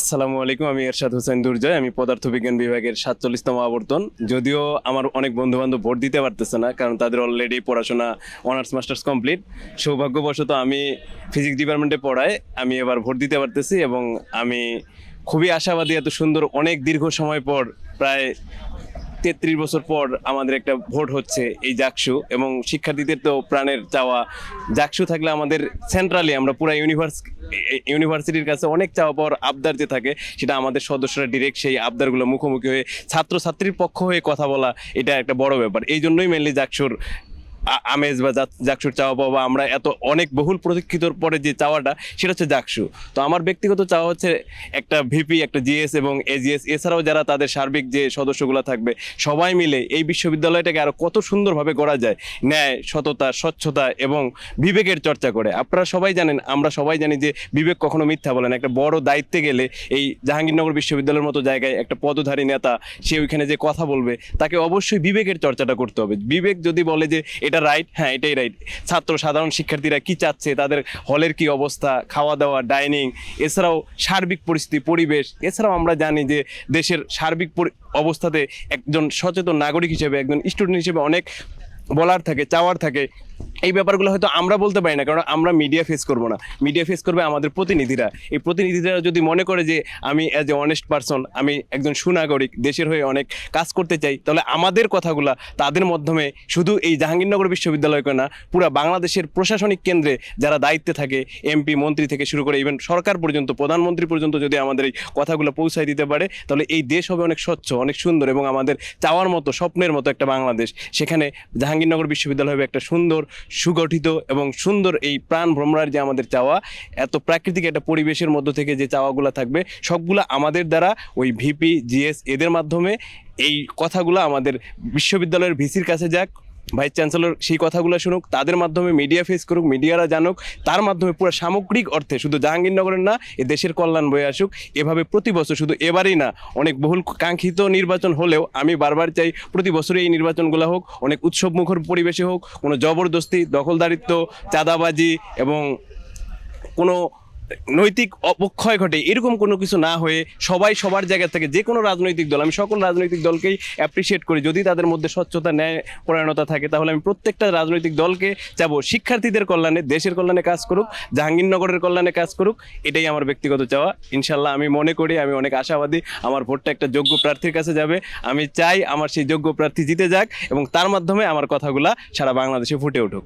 আসসালামু আলাইকুম, আমি এরশাদ হোসেন দুর্জয়, আমি পদার্থবিজ্ঞান বিভাগের সাতচল্লিশতম আবর্তন। যদিও আমার অনেক বন্ধু বান্ধব ভোট দিতে পারতেছে না, কারণ তাদের অলরেডি পড়াশোনা অনার্স মাস্টার্স কমপ্লিট সৌভাগ্যবশত আমি ফিজিক্স ডিপার্টমেন্টে পড়াই, আমি এবার ভোট দিতে পারতেছি এবং আমি খুবই আশাবাদী এত সুন্দর অনেক দীর্ঘ সময় পর প্রায় তেত্রিশ বছর পর আমাদের একটা ভোট হচ্ছে এই জাকসু, এবং শিক্ষার্থীদের তো প্রাণের চাওয়া। জাকসু থাকলে আমাদের সেন্ট্রালি আমরা পুরো ইউনিভার্স ইউনিভার্সিটির কাছে অনেক চাওয়া পাওয়ার আবদার যে থাকে, সেটা আমাদের সদস্যরা ডিরেক্ট সেই আবদারগুলো মুখোমুখি হয়ে ছাত্র ছাত্রীর পক্ষ হয়ে কথা বলা, এটা একটা বড় ব্যাপার। এই জন্যই মেনলি জাকসুর আমেজ বা জাক- জাকসুর চাওয়া পাওয়া বা আমরা এত অনেক বহুল প্রতীক্ষিতর পরে যে চাওয়াটা, সেটা হচ্ছে জাকসু। তো আমার ব্যক্তিগত চাওয়া হচ্ছে একটা ভিপি, একটা জিএস এবং এজিএস, এছাড়াও যারা তাদের সার্বিক যে সদস্যগুলো থাকবে, সবাই মিলে এই বিশ্ববিদ্যালয়টাকে আরও কত সুন্দরভাবে গড়া যায়, ন্যায়, সততা, স্বচ্ছতা এবং বিবেকের চর্চা করে। আপনারা সবাই জানেন, আমরা সবাই জানি যে বিবেক কখনো মিথ্যা বলে না। একটা বড় দায়িত্বে গেলে এই জাহাঙ্গীরনগর বিশ্ববিদ্যালয়ের মতো জায়গায় একটা পদধারী নেতা, সে ওইখানে যে কথা বলবে, তাকে অবশ্যই বিবেকের চর্চাটা করতে হবে। বিবেক যদি বলে যে এটা রাইট হ্যাঁ এটাই রাইট ছাত্র, সাধারণ শিক্ষার্থীরা কি চাচ্ছে? তাদের হলের কি অবস্থা? খাওয়া দাওয়া ডাইনিং এছাড়াও সার্বিক পরিস্থিতি, পরিবেশ, এছাড়াও আমরা জানি যে দেশের সার্বিক অবস্থাতে একজন সচেতন নাগরিক হিসেবে, একজন স্টুডেন্ট হিসেবে অনেক বলার থাকে, চাওয়ার থাকে। এই ব্যাপারগুলো হয়তো আমরা বলতে পারি না কারণ আমরা মিডিয়া ফেস করব না। মিডিয়া ফেস করবে আমাদের প্রতিনিধিরা। এই প্রতিনিধিরা যদি মনে করে যে আমি অ্যাজ এ অনেস্ট পারসন আমি একজন সুনাগরিক, দেশের হয়ে অনেক কাজ করতে চাই, তাহলে আমাদের কথাগুলা তাদের মাধ্যমে শুধু এই জাহাঙ্গীরনগর বিশ্ববিদ্যালয়কে না, পুরো বাংলাদেশের প্রশাসনিক কেন্দ্রে যারা দায়িত্বে থাকে এমপি মন্ত্রী থেকে শুরু করে ইভেন সরকার পর্যন্ত, প্রধানমন্ত্রী পর্যন্ত যদি আমাদের এই কথাগুলো পৌঁছায় দিতে পারে, তাহলে এই দেশ হবে অনেক স্বচ্ছ, অনেক সুন্দর এবং আমাদের চাওয়ার মতো, স্বপ্নের মতো একটা বাংলাদেশ। সেখানে জাহাঙ্গীরনগর বিশ্ববিদ্যালয় হবে একটা সুন্দর সুগঠিত এবং সুন্দর এই প্রাণ ভ্রমণার যে আমাদের চাওয়া, এত প্রাকৃতিক একটা পরিবেশের মধ্য থেকে যে চাওয়াগুলো থাকবে, সবগুলো আমাদের দ্বারা ওই ভিপি, জিএস, এদের মাধ্যমে এই কথাগুলো আমাদের বিশ্ববিদ্যালয়ের ভিসির কাছে যাক ভাইস চ্যান্সেলর সেই কথাগুলো শুনুক, তাদের মাধ্যমে মিডিয়া ফেস করুক মিডিয়ারা জানুক, তার মাধ্যমে পুরো সামগ্রিক অর্থে শুধু জাহাঙ্গীরনগরের না, এ দেশের কল্যাণ বয়ে আসুক, এভাবে প্রতি বছর শুধু এবারই না, অনেক বহুল কাঙ্ক্ষিত নির্বাচন হলেও আমি বারবার চাই প্রতি বছরই এই নির্বাচনগুলো হোক, অনেক উৎসবমুখর পরিবেশে হোক, কোনো জবরদস্তি, দখলদারিত্ব, চাঁদাবাজি এবং কোনো নৈতিক অবক্ষয় ঘটে, এরকম কোনো কিছু না হয়ে সবাই সবার জায়গা থেকে যে কোনো রাজনৈতিক দল, আমি সকল রাজনৈতিক দলকেই অ্যাপ্রিসিয়েট করি। যদি তাদের মধ্যে স্বচ্ছতা, ন্যায় পরায়ণতা থাকে, তাহলে আমি প্রত্যেকটা রাজনৈতিক দলকে চাবো। শিক্ষার্থীদের কল্যাণে, দেশের কল্যাণে কাজ করুক, জাহাঙ্গীরনগরের কল্যাণে কাজ করুক, এটাই আমার ব্যক্তিগত চাওয়া। ইনশাল্লাহ আমি মনে করি, আমি অনেক আশাবাদী, আমার ভোটটা একটা যোগ্য প্রার্থীর কাছে যাবে। আমি চাই আমার সেই যোগ্য প্রার্থী জিতে যাক এবং তার মাধ্যমে আমার কথাগুলা সারা বাংলাদেশে ফুটে উঠুক।